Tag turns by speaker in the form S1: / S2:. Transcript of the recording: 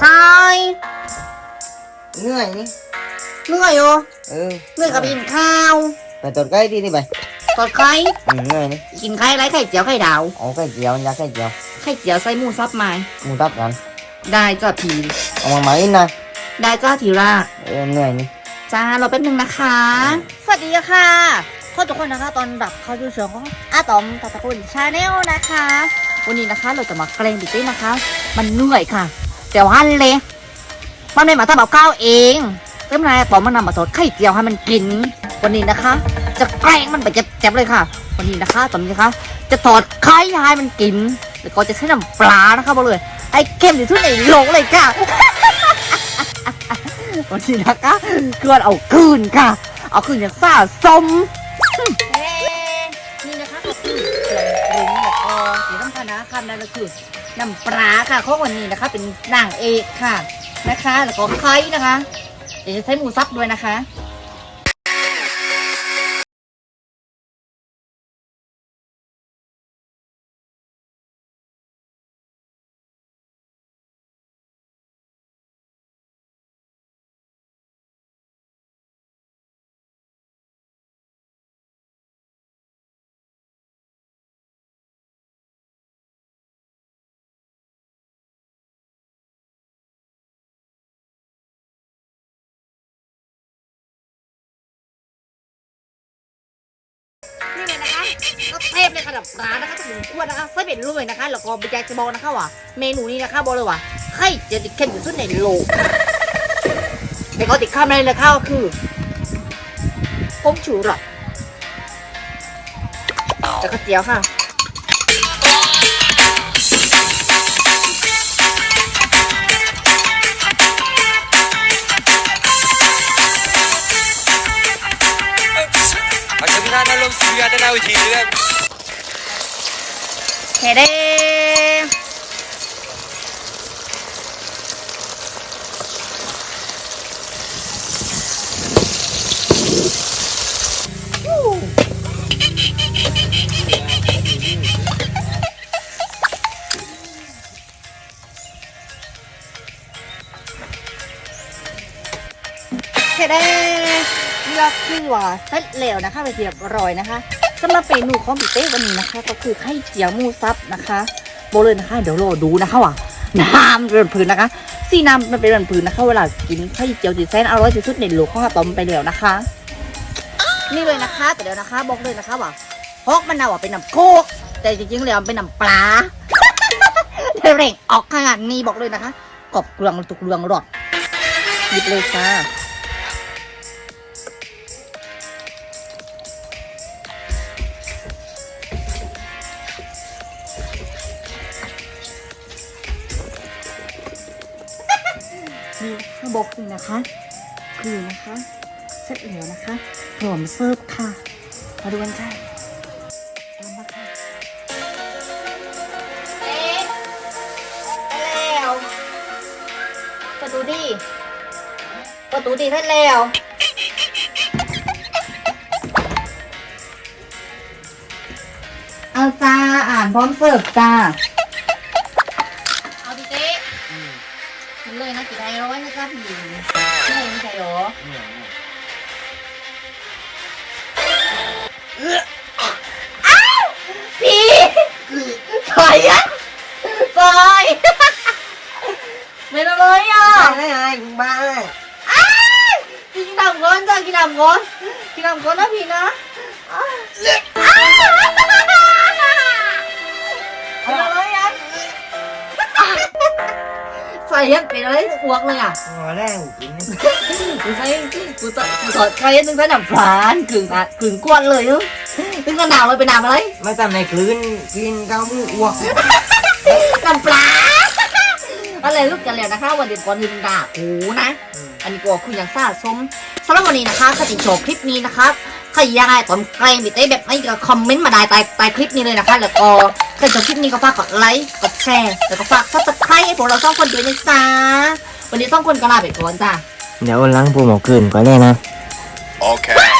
S1: ใช่
S2: เหนื่อยนี่
S1: เหนื่อยอยู่
S2: เออ
S1: เหนื่อยกับกินข้าว
S2: ไปตรวจไข้ที่นี่ไป
S1: ตอดไข่
S2: อืมเหนื่อยนี่
S1: กินไข่ไรไข่เจียวไข่ดาว
S2: เอาไข่เจียวอยากไข่เจียว
S1: ไข่เจียวใส่หมูซับไม้
S2: หมูตับกัน
S1: ได้จ้าพี
S2: เอามาไหมนะ
S1: ได้จ้าทีรา
S2: เออเหนื่อยนี่
S1: จ้ารอแป๊บนึงนะคะ สวัสดีค่ะขอทุกคนนะคะ ตอนรับเข้าสู่ช่วงของอาตอมตาตะกุนชาแนลนะคะ วันนี้นะคะเราจะมาเกรงดิเต้นะคะ มันเหนื่อยค่ะ แต่ว่าเลย มันไม่มาทำกับข้าวเองเริ่มนายปอมมันนำมาทอดไข่เจียวให้มันกิน วันนี้นะคะ จะแกล้งมันไปเจ็บๆเลยค่ะ วันนี้นะคะ ตอนนี้นะคะ จะทอดไข่ให้มันกิน แล้วก็จะใช้น้ำปลานะคะบอกเลยให้เค็มที่สุดในโลกเลยค่ะ วันนี้นะคะเกินเอาคืนค่ะ เอาคืนอย่างซ่าสมนี่นะคะก็คือเครื่องปรุงแล้วก็ที่สำคัญนะคะนั่นก็คือ น้ำปลาค่ะของวันนี้นะคะ เป็นนางเอกค่ะนะคะ แล้วก็ไข่นะคะ เดี๋ยวจะใช้หมูสับด้วยนะคะ ก็เทพเลยคะแบบร้านนะคะถึงขวดนะคะไส้เป็ดเลยนะคะแล้วก็บรรยายจะบอกนะคะว่า เมนูนี้นะคะบอกเลยว่าไข่เจียวติดเข้มอยู่สุดในโลกแต่ก็ติดข้ามเลยนะคะคือผงชูรสแล้วก็เจียวค่ะ
S3: na lang, sibigatan na uji kan.
S1: เฮเด้ เฮเด้นี่ก็คือว่าเสร็จแล้วนะคะไปเรียบร้อยนะคะสำหรับเมนูของพี่เต้วันนี้นะคะ ก็คือไข่เจียวมูซับนะคะโบเลยนะคะ เดี๋ยวรอดูนะคะว่าน้ำเรือนพื้นนะคะสีน้ำมันเป็นเรือนพื้นนะคะ เวลากินไข่เจียวจีแซนอร่อยที่สุดในโลกของอาตอมไปแล้วนะคะ นี่เลยนะคะแต่เดี๋ยวนะคะ บอกเลยนะคะว่าฮอกมันเอาว่าเป็นน้ำโคกแต่จริงๆแล้วมันเป็นน้ำปลาเร่งออกขนาดนี้บอกเลยนะคะกรอบกลืองตุกเกลืองรอดหยิบเลยจ้า นี่ข้างบกนี่นะคะคือนะคะเสร็จแล้วนะคะพร้อมเสิร์ฟค่ะ มาดูกันค่ะตามมาค่ะเอ๊ะแล้วประตูดีประตูดีเสร็จแล้วเอาจ้าอ่านพร้อมเสิร์ฟจ้าเอา เลยนะกี่ไดร้อยนะครับพี่นี่ไม่ใช่หรออ้าวพี่สอยอะสอยเป็นอะไรอะ
S2: ไม่ไอ้บ้า
S1: กินน้ำก่อนจ้ะกินน้ำก่อนกินน้ำก่อนนะพี่นะ ใส่ยังเป็นอะไรอ้วกเลยอะ
S2: หัวแรงกิน
S1: กูใช้กูจะกูถอดใครนึงใช้น้ำปลานกึ่งอะกึ่งกวนเลยเนอะนึกว่าหนาวเลยเป็นน้ำอะไร
S2: ไม่ทำในคลื่นกินข้าวมูอ้วก
S1: น้ำปลาอะไรลูกกันแล้วนะคะ วันเด็กก่อนลืมด่ากูนะอันนี้ก็คืออย่างซ่าสมสำหรับวันนี้นะคะถ้าติดชอบคลิปนี้นะคะใครอยากให้ตอมแกล้งบิดได้แบบไหนก็คอมเมนต์มาได้ใต้ใต้คลิปนี้เลยนะคะ แล้วก็ ใครชอบคลิปนี้ก็ฝากกดไลค์กดแชร์แล้วก็ฝากซับสไครต์ให้พวกเราสองคนด้วยนะจ๊ะวันนี้สองคนก็ลาไปก่อนจ้า
S2: เดี๋ยวล้างปูหมอคืนก่อนเลยนะ
S3: Okay.